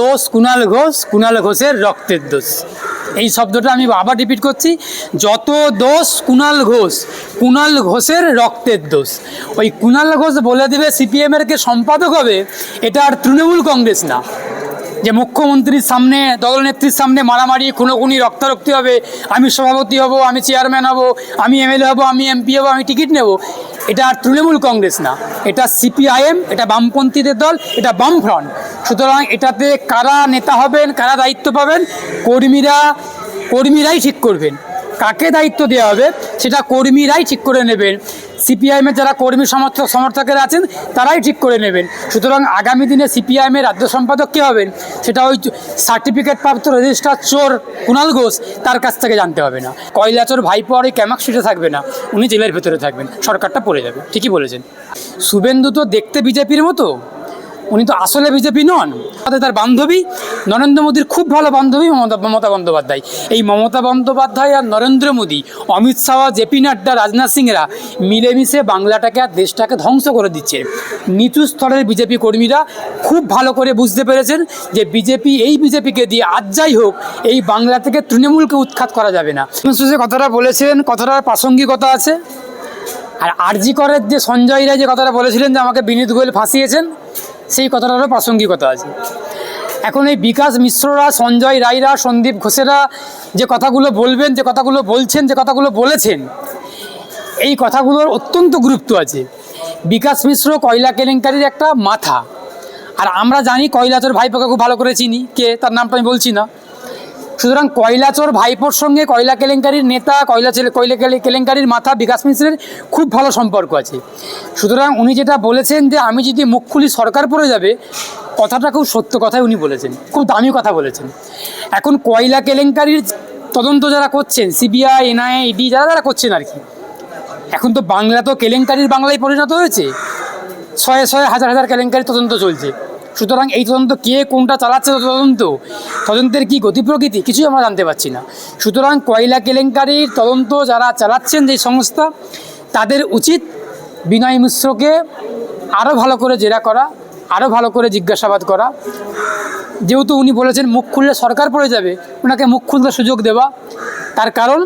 দোষ কুণাল ঘোষ কুণাল ঘোষের রক্তের দোষ। এই শব্দটা আমি আবার রিপিট করছি। যত দোষ কুণাল ঘোষ কুণাল ঘোষের রক্তের দোষ। ওই কুণাল ঘোষ বলে দেবে সিপিএমের কে সম্পাদক হবে, এটা আর তৃণমূল কংগ্রেস না। যে মুখ্যমন্ত্রীর সামনে দলনেত্রীর সামনে মারামারি, খুনোখুনি, রক্তারক্তি হবে, আমি সভাপতি হব, আমি চেয়ারম্যান হব, আমি এমএলএ হব, আমি এমপি হব, আমি টিকিট নেব। এটা আর তৃণমূল কংগ্রেস না। এটা সিপিআইএম, এটা বামপন্থীদের দল, এটা বামফ্রন্ট। সুতরাং এটাতে কারা নেতা হবেন, কারা দায়িত্ব পাবেন, কর্মীরা, কর্মীরাই ঠিক করবেন। কাকে দায়িত্ব দেওয়া হবে, সেটা কর্মীরাই ঠিক করে নেবেন। সিপিআইএমের যারা কর্মী, সমর্থক, সমর্থকেরা আছেন, তারাই ঠিক করে নেবেন। সুতরাং আগামী দিনে সিপিআইএমের রাজ্য সম্পাদক কে হবেন? সেটা ওই সার্টিফিকেট প্রাপ্ত রেজিস্ট্রার চোর কুণাল ঘোষ, তার কাছ থেকে জানতে হবে না। কয়লাচোর ভাইপো আর ওই থাকবে না, উনি জেলের ভেতরে থাকবেন, সরকারটা পড়ে যাবে, ঠিকই বলেছেন। শুভেন্দু তো দেখতে বিজেপির মতো? উনি তো আসলে বিজেপি নন, তাতে তার বান্ধবী নরেন্দ্র মোদীর খুব ভালো বান্ধবী মমতা মমতা বন্দ্যোপাধ্যায়। এই মমতা বন্দ্যোপাধ্যায় আর নরেন্দ্র মোদী, অমিত শাহ জেপি নাড্ডা, রাজনাথ সিংরা মিলেমিশে বাংলাটাকে আর দেশটাকে ধ্বংস করে দিচ্ছে। নিচু স্তরের বিজেপি কর্মীরা খুব ভালো করে বুঝতে পেরেছেন যে বিজেপি, এই বিজেপিকে দিয়ে আজ যাই হোক, এই বাংলা থেকে তৃণমূলকে উৎখাত করা যাবে না। কথাটা বলেছেন কথাটার প্রাসঙ্গিকতা আছে। আর আরজি করের যে সঞ্জয় রায় যে কথাটা বলেছিলেন যে আমাকে বিনীত গোয়েল ফাঁসিয়েছেন সেই কথাটারও প্রাসঙ্গিকতা আছে। এখন এই বিকাশ মিশ্ররা, সঞ্জয় রায়রা, সন্দীপ ঘোষেরা যে কথাগুলো বলবেন, যে কথাগুলো বলছেন, যে কথাগুলো বলেছেন, এই কথাগুলোর অত্যন্ত গুরুত্ব আছে। বিকাশ মিশ্র কয়লা কেলেঙ্কারির একটা মাথা। আর আমরা জানি কয়লাচর ভাইপোকে খুব ভালো করে চিনি। কে? তার নামটা আমি বলছি না। সুতরাং কয়লাচর ভাইপোর সঙ্গে কয়লা কেলেঙ্কারির নেতা, কয়লা কয়লা কেলে- কেলেঙ্কারির মাথা বিকাশ মিশ্রের খুব ভালো সম্পর্ক আছে। সুতরাং উনি যেটা বলেছেন যে, আমি যদি মুখ খুলি সরকার পড়ে যাবে, কথাটা খুব সত্য কথাই উনি বলেছেন, খুব দামি কথা বলেছেন। এখন কয়লা কেলেঙ্কারির তদন্ত যারা করছেন, সিবিআই, এনআইএ, ইডি, যারা যারা করছেন আর কি, এখন তো বাংলা তো কেলেঙ্কারির বাংলায় পরিণত হয়েছে, শয়ে শয়ে হাজার হাজার কেলেঙ্কারির তদন্ত চলছে। সুতরাং এই তদন্ত কে কোনটা চালাচ্ছে তদন্ত, তদন্তের কি গতি প্রকৃতি কিছুই আমরা জানতে পারছি না। সুতরাং কয়লা কেলেঙ্কারির তদন্ত যারা চালাচ্ছেন যে সংস্থা, তাদের উচিত বিনয় মিশ্রকে আরও ভালো করে জেরা করা আরও ভালো করে জিজ্ঞাসাবাদ করা। যেহেতু উনি বলেছেন মুখ খুললে সরকার পড়ে যাবে, ওনাকে মুখ খুলতে সুযোগ দেওয়া। তার কারণ,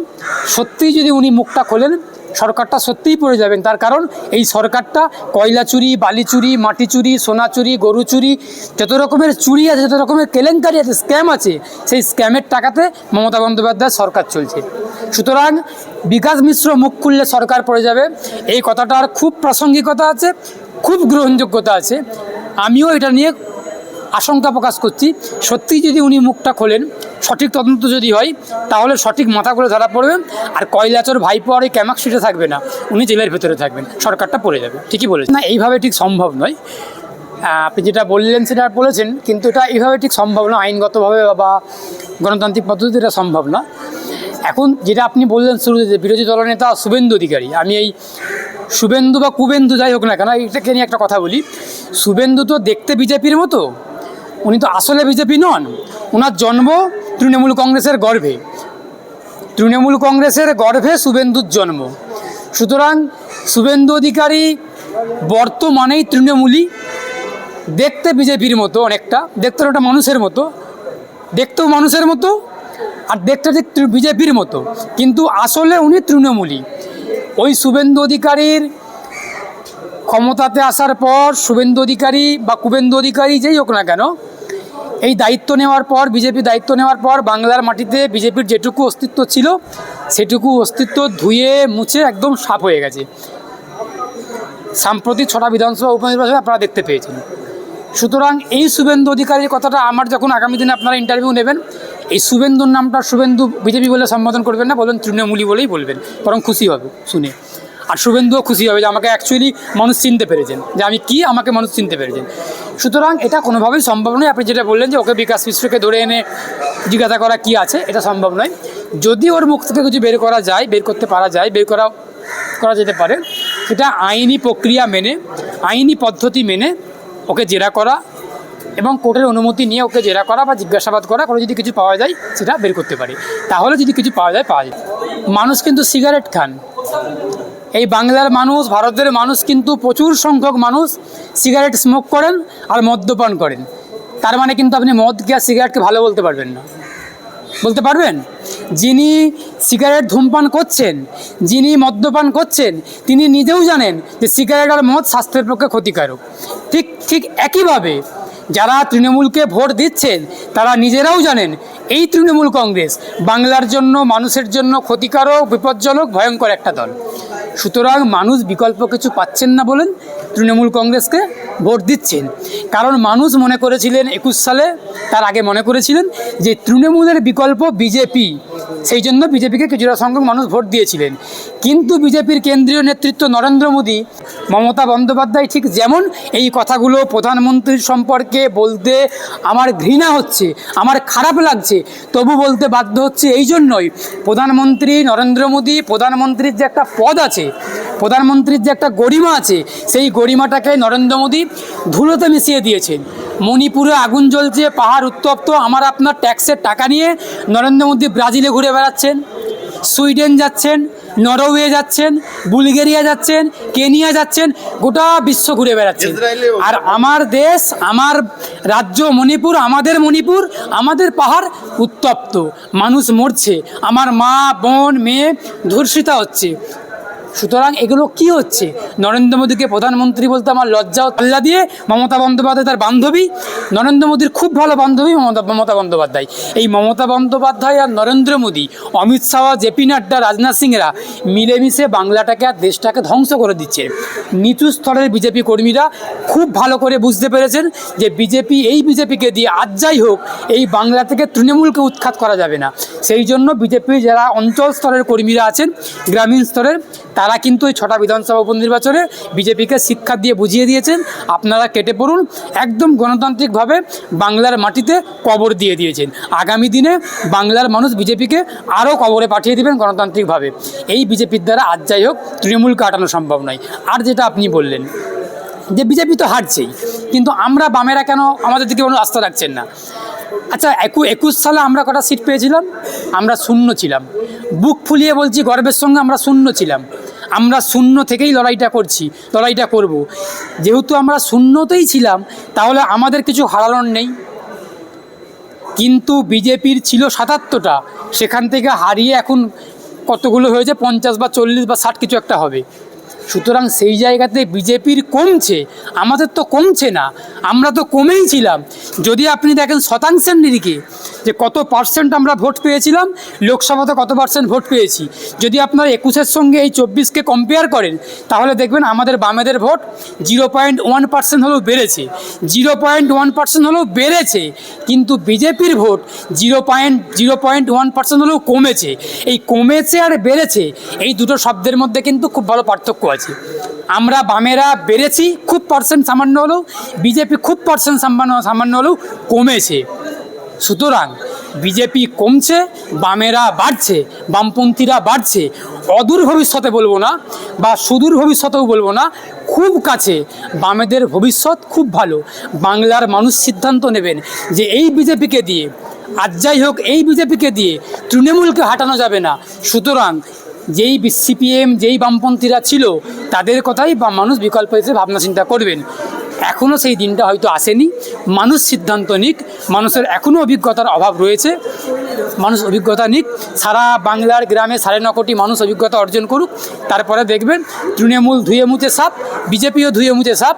সত্যিই যদি উনি মুখটা খোলেন সরকারটা সত্যিই পড়ে যাবেন। তার কারণ এই সরকারটা কয়লা চুরি, বালি চুরি, মাটি চুরি, সোনা চুরি, গরু চুরি, যত রকমের চুরি আছে, যত রকমের কেলেঙ্কারি আছে, স্ক্যাম আছে, সেই স্ক্যামের টাকাতে মমতা বন্দ্যোপাধ্যায় সরকার চলছে। সুতরাং বিকাশ মিশ্র মুখ খুললে সরকার পড়ে যাবে। এই কথাটার খুব প্রাসঙ্গিকতা আছে, খুব গ্রহণযোগ্যতা আছে। আমিও এটা নিয়ে আশঙ্কা প্রকাশ করছি। সত্যিই যদি উনি মুখটা খোলেন সঠিক তদন্ত যদি হয়, তাহলে সঠিক মাথাগুলো ধরা পড়বে আর কয়লাচর ভাইপো আর এই ক্যামাক সিটে থাকবে না, উনি জেলের ভেতরে থাকবেন, সরকারটা পড়ে যাবে, ঠিকই বলেছেন। না, এইভাবে ঠিক সম্ভব নয়। আপনি যেটা বললেন সেটা বলেছেন, কিন্তু এটা এইভাবে ঠিক সম্ভব না, আইনগতভাবে বা গণতান্ত্রিক পদ্ধতিতে এটা সম্ভব না। এখন যেটা আপনি বললেন শুরুতে বিরোধী দলনেতা শুভেন্দু অধিকারী, আমি এই শুভেন্দু বা কুবেন্দু যাই হোক না কেন, এটাকে নিয়ে একটা কথা বলি। শুভেন্দু তো দেখতে বিজেপির মতো, উনি তো আসলে বিজেপি নন ওনার জন্ম তৃণমূল কংগ্রেসের গর্ভে। তৃণমূল কংগ্রেসের গর্ভে শুভেন্দুর জন্ম। সুতরাং শুভেন্দু অধিকারী বর্তমানেই তৃণমূলী দেখতে বিজেপির মতো অনেকটা, দেখতে একটা মানুষের মতো, দেখতেও মানুষের মতো আর দেখতে ঠিক বিজেপির মতো। কিন্তু আসলে উনি তৃণমূলী ওই শুভেন্দু অধিকারীর ক্ষমতাতে আসার পর শুভেন্দু অধিকারী বা কুবেন্দু অধিকারী যেই হোক না কেন এই দায়িত্ব নেওয়ার পর, বিজেপি দায়িত্ব নেওয়ার পর, বাংলার মাটিতে বিজেপির যেটুকু অস্তিত্ব ছিল, সেটুকু অস্তিত্ব ধুয়ে মুছে একদম সাফ হয়ে গেছে। সাম্প্রতিক ছটা বিধানসভা উপনির্বাচনে আপনারা দেখতে পেয়েছেন। সুতরাং এই শুভেন্দু অধিকারীর কথাটা আমার যখন আগামী দিনে আপনারা ইন্টারভিউ নেবেন, এই শুভেন্দুর নামটা শুভেন্দু বিজেপি বলে সম্বোধন করবেন না বলবেন তৃণমূলী বলেই বলবেন, বরং খুশি হবে, শুনে। আর শুভেন্দুও খুশি হবে যে আমাকে অ্যাকচুয়ালি মানুষ চিনতে পেরেছেন, যে আমি কি আমাকে মানুষ চিনতে পেরেছেন। সুতরাং এটা কোনোভাবেই সম্ভব নয়। আপনি যেটা বললেন যে ওকে বিকাশ মিশ্রকে ধরে এনে জিজ্ঞাসা করা কি আছে, এটা সম্ভব নয়। যদি ওর মুখ থেকে কিছু বের করা যায়, বের করতে পারা যায়, বের করা করা যেতে পারে, সেটা আইনি প্রক্রিয়া মেনে, আইনি পদ্ধতি মেনে ওকে জেরা করা এবং কোর্টের অনুমতি নিয়ে ওকে জেরা করা বা জিজ্ঞাসাবাদ করা করে যদি কিছু পাওয়া যায়, সেটা বের করতে পারি। তাহলে যদি কিছু পাওয়া যায় পাওয়া যায়। মানুষ কিন্তু সিগারেট খান। এই বাংলার মানুষ, ভারতের মানুষ কিন্তু প্রচুর সংখ্যক মানুষ সিগারেট স্মোক করেন আর মদ্যপান করেন। তার মানে কিন্তু আপনি মদকে আর সিগারেটকে ভালো বলতে পারবেন না। বলতে পারবেন? যিনি সিগারেট ধূমপান করছেন, যিনি মদ্যপান করছেন, তিনি নিজেও জানেন যে সিগারেট আর মদ স্বাস্থ্যের পক্ষে ক্ষতিকারক। ঠিক ঠিক একইভাবে যারা তৃণমূলকে ভোট দিচ্ছেন, তারা নিজেরাও জানেন এই তৃণমূল কংগ্রেস বাংলার জন্য, মানুষের জন্য ক্ষতিকারক, বিপজ্জনক, ভয়ঙ্কর একটা দল। সুতরাং মানুষ বিকল্প কিছু পাচ্ছেন না বলেন তৃণমূল কংগ্রেসকে ভোট দিচ্ছেন। কারণ মানুষ মনে করেছিলেন একুশ সালে, তার আগে মনে করেছিলেন যে তৃণমূলের বিকল্প বিজেপি সেই জন্য বিজেপিকে কিছুটা সংখ্যক মানুষ ভোট দিয়েছিলেন। কিন্তু বিজেপির কেন্দ্রীয় নেতৃত্ব নরেন্দ্র মোদী, মমতা বন্দ্যোপাধ্যায় ঠিক যেমন এই কথাগুলো প্রধানমন্ত্রীর সম্পর্কে বলতে আমার ঘৃণা হচ্ছে, আমার খারাপ লাগছে, তবু বলতে বাধ্য হচ্ছে এই জন্যই প্রধানমন্ত্রী নরেন্দ্র মোদী, প্রধানমন্ত্রীর যে একটা পদ আছে, প্রধানমন্ত্রীর যে একটা গরিমা আছে, সেই গরিমাটাকে নরেন্দ্র মোদী ধুলোতে মিশিয়ে দিয়েছেন। মণিপুরে আগুন জ্বলছে পাহাড় উত্তপ্ত আমার আপনার ট্যাক্সের টাকা নিয়ে নরেন্দ্র মোদী ব্রাজিলে ঘুরে বেড়াচ্ছেন সুইডেন যাচ্ছেন নরওয়ে যাচ্ছেন বুলগেরিয়া যাচ্ছেন কেনিয়া যাচ্ছেন গোটা বিশ্ব ঘুরে বেড়াচ্ছেন। আর আমার দেশ আমার রাজ্য মণিপুর আমাদের মণিপুর আমাদের পাহাড় উত্তপ্ত মানুষ মরছে আমার মা বোন মেয়ে ধর্ষিতা হচ্ছে। সুতরাং এগুলো কি হচ্ছে? নরেন্দ্র মোদীকে প্রধানমন্ত্রী বলতে আমার লজ্জা ও পাল্লা দিয়ে মমতা বন্দ্যোপাধ্যায় তার বান্ধবী। নরেন্দ্র মোদীর খুব ভালো বান্ধবী মমতা মমতা বন্দ্যোপাধ্যায়। এই মমতা বন্দ্যোপাধ্যায় আর নরেন্দ্র মোদী, অমিত শাহ, জেপি নাড্ডা, রাজনাথ সিংরা মিলেমিশে বাংলাটাকে আর দেশটাকে ধ্বংস করে দিচ্ছে। নিচু স্তরের বিজেপি কর্মীরা খুব ভালো করে বুঝতে পেরেছেন যে বিজেপি, এই বিজেপিকে দিয়ে আজ যাই হোক, এই বাংলা থেকে তৃণমূলকে উৎখাত করা যাবে না। সেই জন্য বিজেপি যারা অঞ্চল স্তরের কর্মীরা আছেন, গ্রামীণ স্তরের তারা কিন্তু এই ছটা বিধানসভা উপনির্বাচনে বিজেপিকে শিক্ষা দিয়ে বুঝিয়ে দিয়েছেন। আপনারা কেটে পড়ুন, একদম গণতান্ত্রিকভাবে বাংলার মাটিতে কবর দিয়ে দিয়েছেন। আগামী দিনে বাংলার মানুষ বিজেপিকে আরও কবরে পাঠিয়ে দেবেন গণতান্ত্রিকভাবে। এই বিজেপির দ্বারা আজ যাই হোক, তৃণমূল কাটানো সম্ভব নয়। আর যেটা আপনি বললেন, যে বিজেপি তো হারছেই, কিন্তু আমরা বামেরা কেন আমাদের দিকে কোনো আস্থা রাখছেন না? আচ্ছা একু, একুশ সালে আমরা কটা সিট পেয়েছিলাম? আমরা শূন্য ছিলাম। বুক ফুলিয়ে বলছি গর্বের সঙ্গে আমরা শূন্য ছিলাম। আমরা শূন্য থেকেই লড়াইটা করছি, লড়াইটা করব। যেহেতু আমরা শূন্যতেই ছিলাম, তাহলে আমাদের কিছু হারানোর নেই। কিন্তু বিজেপির ছিল সাতাত্তরটা, সেখান থেকে হারিয়ে এখন কতগুলো হয়েছে? পঞ্চাশ বা চল্লিশ বা ষাট কিছু একটা হবে। সুতরাং সেই জায়গাতে বিজেপির কমছে, আমাদের তো কমছে না, আমরা তো কমেই ছিলাম। যদি আপনি দেখেন শতাংশের নিরিখে যে কত পার্সেন্ট আমরা ভোট পেয়েছিলাম, লোকসভাতে কত পার্সেন্ট ভোট পেয়েছি। যদি আপনার একুশের সঙ্গে এই চব্বিশকে কম্পেয়ার করেন, তাহলে দেখবেন আমাদের বামেদের vote zero point one percent হলেও বেড়েছে। জিরো পয়েন্ট ওয়ান পার্সেন্ট হলেও বেড়েছে, কিন্তু বিজেপির vote zero point zero point one percent হলেও কমেছে। এই কমেছে আর বেড়েছে, এই দুটো শব্দের মধ্যে কিন্তু খুব ভালো পার্থক্য আছে। আমরা বামেরা বেড়েছি, খুব পার্সেন্ট সামান্য হলেও, বিজেপি খুব পার্সেন্ট সামান্য সামান্য হলেও কমেছে। সুতরাং বিজেপি কমছে, বামেরা বাড়ছে, বামপন্থীরা বাড়ছে। অদূর ভবিষ্যতে বলব না, বা সুদূর ভবিষ্যতেও বলব না, খুব কাছে বামেদের ভবিষ্যৎ খুব ভালো। বাংলার মানুষ সিদ্ধান্ত নেবেন যে এই বিজেপিকে দিয়ে, আজ যাই হোক এই বিজেপিকে দিয়ে তৃণমূলকে হাঁটানো যাবে না। সুতরাং যেই সিপিএম যেই বামপন্থীরা ছিল, তাদের কথাই বা মানুষ বিকল্প হিসেবে ভাবনা চিন্তা করবেন। এখনও সেই দিনটা হয়তো আসেনি। মানুষ সিদ্ধান্ত নিক, মানুষের এখনও অভিজ্ঞতার অভাব রয়েছে। মানুষ অভিজ্ঞতা নিক। সারা বাংলার গ্রামে সাড়ে ন কোটি মানুষ অভিজ্ঞতা অর্জন করুক। তারপরে দেখবেন, তৃণমূল ধুয়ে মুছে সাপ, বিজেপিও ধুয়ে মুছে সাপ,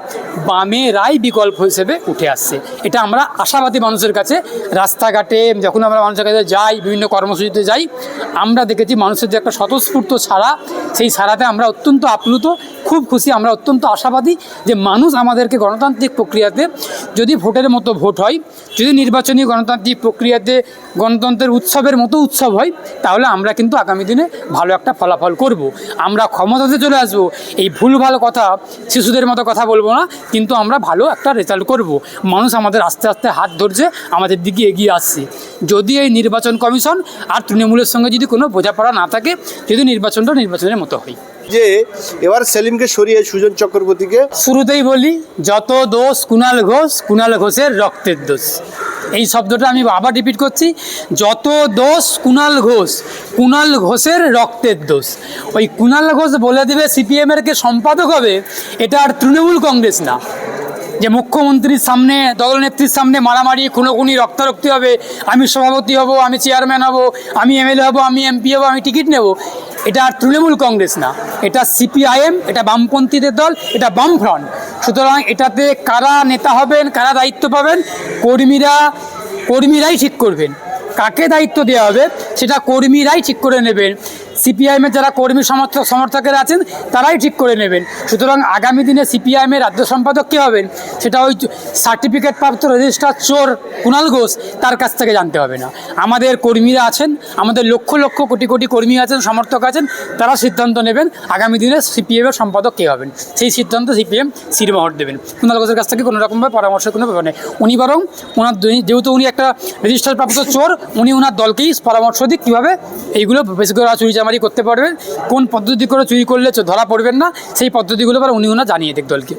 বামে রাই বিকল্প হিসেবে উঠে আসছে। এটা আমরা আশাবাদী মানুষের কাছে, রাস্তাঘাটে যখন আমরা মানুষের কাছে যাই, বিভিন্ন কর্মসূচিতে যাই, আমরা দেখেছি মানুষের যে একটা স্বতঃস্ফূর্ত সারা সেই সারাতে আমরা অত্যন্ত আপ্লুত, খুব খুশি, আমরা অত্যন্ত আশাবাদী যে মানুষ আমাদেরকে গণতান্ত্রিক প্রক্রিয়াতে যদি ভোটের মতো ভোট হয়, যদি নির্বাচনী গণতান্ত্রিক প্রক্রিয়াতে গণতন্ত্রের উৎসবের মতো উৎসব হয় তাহলে আমরা কিন্তু আগামী দিনে ভালো একটা ফলাফল করব। আমরা ক্ষমতাতে চলে আসব এই ভুল ভালো কথা শিশুদের মতো কথা বলব না কিন্তু আমরা ভালো একটা রেজাল্ট করব। মানুষ আমাদের আস্তে আস্তে হাত ধরছে আমাদের দিকে এগিয়ে আসছে। যদি এই নির্বাচন কমিশন আর তৃণমূলের সঙ্গে যদি কোনো বোঝাপড়া না থাকে যদি নির্বাচনটা নির্বাচনের মতো হয়। যে এবার সেলিমকে সরিয়ে সুজন চক্রবর্তীকে শুরুতেই বলি যত দোষ কুণাল ঘোষ কুণাল ঘোষের রক্তের দোষ। এই শব্দটা আমি আবার রিপিট করছি। যত দোষ কুণাল ঘোষ কুণাল ঘোষের রক্তের দোষ। ওই কুণাল ঘোষ বলে দেবে সিপিএমের কে সম্পাদক হবে, এটা আর তৃণমূল কংগ্রেস না। যে মুখ্যমন্ত্রীর সামনে দলনেত্রীর সামনে মারামারি, খুনোখুনি, রক্তারক্তি হবে, আমি সভাপতি হব, আমি চেয়ারম্যান হব, আমি এমএলএ হব, আমি এমপি হব, আমি টিকিট নেব। এটা আর তৃণমূল কংগ্রেস না, এটা সিপিআইএম, এটা বামপন্থীদের দল, এটা বামফ্রন্ট। সুতরাং এটাতে কারা নেতা হবেন, কারা দায়িত্ব পাবেন, কর্মীরা, কর্মীরাই ঠিক করবেন। কাকে দায়িত্ব দেওয়া হবে, সেটা কর্মীরাই ঠিক করে নেবেন। সিপিআইএমের যারা কর্মী সমর্থক সমর্থকেরা আছেন, তারাই ঠিক করে নেবেন। সুতরাং আগামী দিনে সিপিআইএমের রাজ্য সম্পাদক কে হবেন? সেটা ওই সার্টিফিকেট প্রাপ্ত রেজিস্ট্রার চোর কুণাল ঘোষ তার কাছ থেকে জানতে হবে না। আমাদের কর্মীরা আছেন, আমাদের লক্ষ লক্ষ কোটি কোটি কর্মী আছেন, সমর্থক আছেন, তারা সিদ্ধান্ত নেবেন আগামী দিনে সিপিএমের সম্পাদক কে হবেন। সেই সিদ্ধান্ত সিপিএম সিরমোহর দেবেন। কুণাল ঘোষের কাছ থেকে কোনো রকমভাবে পরামর্শের কোনো ব্যাপার নেই। উনি বরং ওনার যেহেতু উনি একটা রেজিস্টার প্রাপ্ত চোর, উনি ওনার দলকেই পরামর্শ দিক কীভাবে এইগুলো বেশি করে চুরি চামারি করতে পারবেন কোন পদ্ধতি করে চুরি করলে ধরা পড়বেন না, সেই পদ্ধতিগুলো এবার উনি ওনা জানিয়ে দেখ দলকে।